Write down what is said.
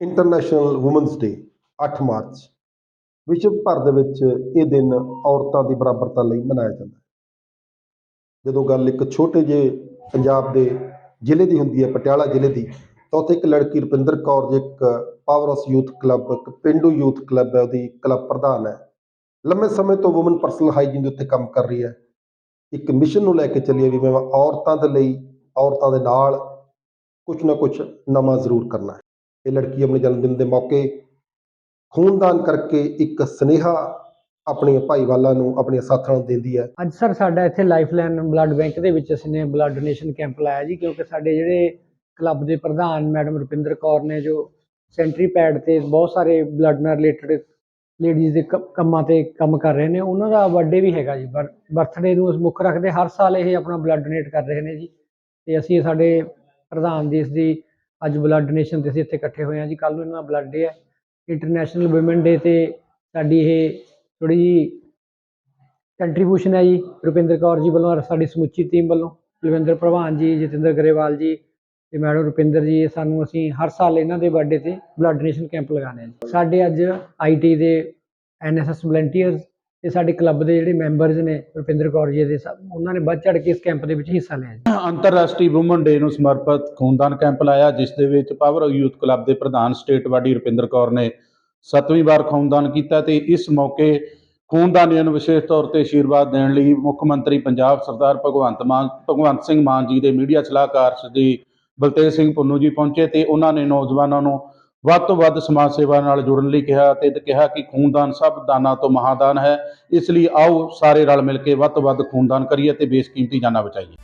International women's day 8 March. ਵਿਸ਼ਵ ਭਰ ਦੇ ਵਿੱਚ ਇਹ ਦਿਨ ਔਰਤਾਂ ਦੀ ਬਰਾਬਰਤਾ ਲਈ ਮਨਾਇਆ ਜਾਂਦਾ ਹੈ। ਜਦੋਂ ਗੱਲ ਇੱਕ ਛੋਟੇ ਜਿਹੇ ਪੰਜਾਬ ਦੇ ਜ਼ਿਲ੍ਹੇ ਦੀ ਹੁੰਦੀ ਹੈ, ਪਟਿਆਲਾ ਜ਼ਿਲ੍ਹੇ ਦੀ, ਤਾਂ ਉੱਥੇ ਇੱਕ ਲੜਕੀ ਰੁਪਿੰਦਰ ਕੌਰ ਜੀ, ਇੱਕ ਪਾਵਰ ਹਾਊਸ ਯੂਥ ਕਲੱਬ ਇੱਕ ਪਿੰਡੂ ਯੂਥ ਕਲੱਬ ਹੈ, ਉਹਦੀ ਕਲੱਬ ਪ੍ਰਧਾਨ ਹੈ। ਲੰਮੇ ਸਮੇਂ ਤੋਂ ਔਮਨ ਪਰਸਨਲ ਹਾਈਜੀਨ ਦੇ ਉੱਤੇ ਕੰਮ ਕਰ ਰਹੀ ਹੈ। ਇੱਕ ਮਿਸ਼ਨ ਨੂੰ ਲੈ ਕੇ ਚੱਲੀ ਹੈ ਵੀ ਮੈਂ ਔਰਤਾਂ ਦੇ ਲਈ, ਔਰਤਾਂ ਦੇ ਨਾਲ ਕੁਝ ਨਾ ਕੁਝ ਨਵਾਂ ਜ਼ਰੂਰ ਕਰਨਾ ਹੈ। ਇਹ ਲੜਕੀ ਆਪਣੇ ਜਨਮ ਦਿਨ ਦੇ ਮੌਕੇ ਖੂਨਦਾਨ ਕਰਕੇ ਇੱਕ ਸਨੇਹਾ ਆਪਣੀਆਂ ਭਾਈਵਾਲਾਂ ਨੂੰ, ਆਪਣੀਆਂ ਸਾਥਾਂ ਨੂੰ ਦਿੰਦੀ ਹੈ। ਅੱਜ ਸਰ ਸਾਡਾ ਇੱਥੇ ਲਾਈਫਲਾਈਨ ਬਲੱਡ ਬੈਂਕ ਦੇ ਵਿੱਚ ਅਸੀਂ ਨੇ ਬਲੱਡ ਡੋਨੇਸ਼ਨ ਕੈਂਪ ਲਾਇਆ ਜੀ, ਕਿਉਂਕਿ ਸਾਡੇ ਜਿਹੜੇ ਕਲੱਬ ਦੇ ਪ੍ਰਧਾਨ ਮੈਡਮ ਰੁਪਿੰਦਰ ਕੌਰ ਨੇ, ਜੋ ਸੈਂਟਰੀ ਪੈਡ ਤੇ ਬਹੁਤ ਸਾਰੇ ਬਲੱਡ ਨਾਲ ਰਿਲੇਟਡ ਲੇਡੀਜ਼ ਦੇ ਕ- ਕੰਮਾਂ ਤੇ ਕੰਮ ਕਰ ਰਹੇ ਨੇ, ਉਹਨਾਂ ਦਾ ਬਰਥਡੇ ਵੀ ਹੈਗਾ ਜੀ ਬਰਥਡੇ ਨੂੰ ਅਸੀਂ ਮੁੱਖ ਰੱਖਦੇ ਹਰ ਸਾਲ ਇਹ ਆਪਣਾ ਬਲੱਡ ਡੋਨੇਟ ਕਰ ਰਹੇ ਨੇ ਜੀ। ਤੇ ਅਸੀਂ ਸਾਡੇ ਪ੍ਰਧਾਨ ਜੀ, ਇਸ ਦੀ ਅੱਜ ਬਲੱਡ ਡੋਨੇਸ਼ਨ ਤੇ ਅਸੀਂ ਇੱਥੇ ਇਕੱਠੇ ਹੋਏ ਹਾਂ ਜੀ। ਕੱਲ ਨੂੰ ਇਹਨਾਂ ਦਾ ਬਲੱਡ ਡੇ ਹੈ। ਇੰਟਰਨੈਸ਼ਨਲ ਔਮਨ ਡੇ ਤੇ ਸਾਡੀ ਇਹ ਥੋੜੀ ਜੀ ਕੰਟਰੀਬਿਊਸ਼ਨ ਹੈ ਜੀ। ਰੁਪਿੰਦਰ ਕੌਰ ਜੀ ਵੱਲੋਂ ਔਰ ਸਾਡੀ ਸਮੁੱਚੀ ਟੀਮ ਵੱਲੋਂ। ਕੁਲਵਿੰਦਰ ਪ੍ਰਵਾਨ ਜੀ, ਜਤਿੰਦਰ ਗਰੇਵਾਲ ਜੀ ਤੇ ਮੈਡਮ ਰੁਪਿੰਦਰ ਜੀ, ਇਹ ਸਾਨੂੰ ਅਸੀਂ ਹਰ ਸਾਲ ਇਹਨਾਂ ਦੇ ਬਰਥਡੇ ਤੇ ਬਲੱਡ ਡੋਨੇਸ਼ਨ ਕੈਂਪ ਲਗਾਉਂਦੇ ਹਾਂ ਜੀ। ਸਾਡੇ ਅੱਜ ਆਈਟੀ ਦੇ ਐਨਐਸਐਸ ਵਲੰਟੀਅਰਸ ਤੇ ਸਾਡੇ ਕਲੱਬ ਦੇ ਜਿਹੜੇ ਮੈਂਬਰਸ ਨੇ ਰੁਪਿੰਦਰ ਕੌਰ ਜੀ ਦੇ ਸਭ, ਉਹਨਾਂ ਨੇ ਵੱਧ ਚੜ ਕੇ ਇਸ ਕੈਂਪ ਦੇ ਵਿੱਚ ਹਿੱਸਾ ਲਿਆ ਜੀ। ਅੰਤਰਰਾਸ਼ਟਰੀ ਔਮਨ ਡੇ ਨੂੰ ਸਮਰਪਿਤ ਖੂਨਦਾਨ ਕੈਂਪ ਲਾਇਆ, ਜਿਸ ਦੇ ਵਿੱਚ ਪਾਵਰ ਯੂਥ ਕਲੱਬ ਦੇ ਪ੍ਰਧਾਨ ਸਟੇਟ ਵਾਡੀ ਰੁਪਿੰਦਰ ਕੌਰ ਨੇ ਸੱਤਵੀਂ ਵਾਰ ਖੂਨਦਾਨ ਕੀਤਾ ਤੇ ਇਸ ਮੌਕੇ ਖੂਨਦਾਨੀਆਂ ਨੂੰ ਵਿਸ਼ੇਸ਼ ਤੌਰ ਤੇ ਆਸ਼ੀਰਵਾਦ ਦੇਣ ਲਈ ਮੁੱਖ ਮੰਤਰੀ ਪੰਜਾਬ ਸਰਦਾਰ ਭਗਵੰਤ ਮਾਨ, ਭਗਵੰਤ ਸਿੰਘ ਮਾਨ ਜੀ ਦੇ ਮੀਡੀਆ ਸਲਾਹਕਾਰ ਸ੍ਰੀ ਬਲਤੇਜ ਸਿੰਘ ਪੁੰਨੂ ਜੀ ਪਹੁੰਚੇ ਤੇ ਉਹਨਾਂ ਨੇ ਨੌਜਵਾਨਾਂ ਨੂੰ ਵੱਧ ਤੋਂ ਵੱਧ ਸਮਾਜ ਸੇਵਾ ਨਾਲ ਜੁੜਨ ਲਈ ਕਿਹਾ ਤੇ ਕਿਹਾ ਕਿ ਖੂਨਦਾਨ ਸਭ ਦਾਨਾਂ ਤੋਂ ਮਹਾਦਾਨ ਹੈ। ਇਸ ਲਈ ਆਓ ਸਾਰੇ ਰਲ ਮਿਲ ਕੇ ਵੱਧ ਤੋਂ ਵੱਧ ਖੂਨਦਾਨ ਕਰੀਏ ਤੇ ਬੇਸ਼ਕੀਮਤੀ ਜਾਨਾਂ ਬਚਾਈਏ।